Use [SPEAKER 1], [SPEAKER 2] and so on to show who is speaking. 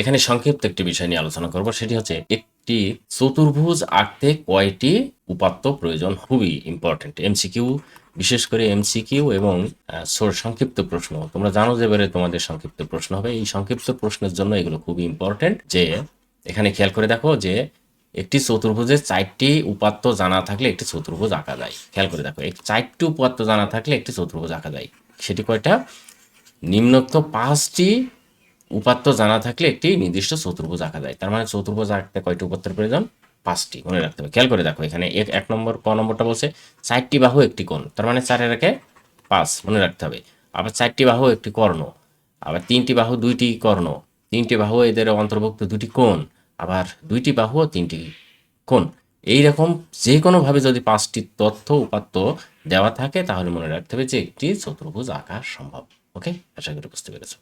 [SPEAKER 1] এখানে সংক্ষিপ্ত একটি বিষয় নিয়ে আলোচনা করব, সেটি হচ্ছে একটি চতুর্ভুজ আঁকতে কয়টি উপাত্ত প্রয়োজন? খুবই ইম্পর্টেন্ট এমসিকিউ বিশেষ করে এমসিকিউ এবং সংক্ষিপ্ত প্রশ্ন। তোমরা জানো যে এবারে তোমাদের সংক্ষিপ্ত প্রশ্ন হবে। এই সংক্ষিপ্ত প্রশ্নের জন্য এগুলো খুবই ইম্পর্টেন্ট যে এখানে খেয়াল করে দেখো যে একটি চতুর্ভুজের চারটি উপাত্ত জানা থাকলে একটি চতুর্ভুজ আঁকা যায়। খেয়াল করে দেখো চারটি উপাত্ত জানা থাকলে একটি চতুর্ভুজ আঁকা যায়। সেটি কয়টা? নিম্নোক্ত পাঁচটি উপাত্ত জানা থাকলে একটি নির্দিষ্ট চতুর্ভুজ আঁকা যায়। তার মানে চতুর্ভুজ আঁকতে কয়টি উপাত্তের প্রয়োজন? পাঁচটি, মনে রাখতে হবে। খেয়াল করে দেখো, এখানে এক এক নম্বর, ক নম্বরটা বলছে চারটি বাহু, একটি কোণ। তার মানে চারের একে পাঁচ, মনে রাখতে হবে। আবার চারটি বাহু, একটি কর্ণ। আবার তিনটি বাহু, দুইটি কর্ণ। তিনটি বাহু, এদের অন্তর্ভুক্ত দুটি কোণ। আবার দুইটি বাহু তিনটি কোণ। এইরকম যে কোনোভাবে যদি পাঁচটি তথ্য, উপাত্ত দেওয়া থাকে, তাহলে মনে রাখতে হবে যে একটি চতুর্ভুজ আঁকা সম্ভব। ওকে? আশা করি বুঝতে পেরেছ।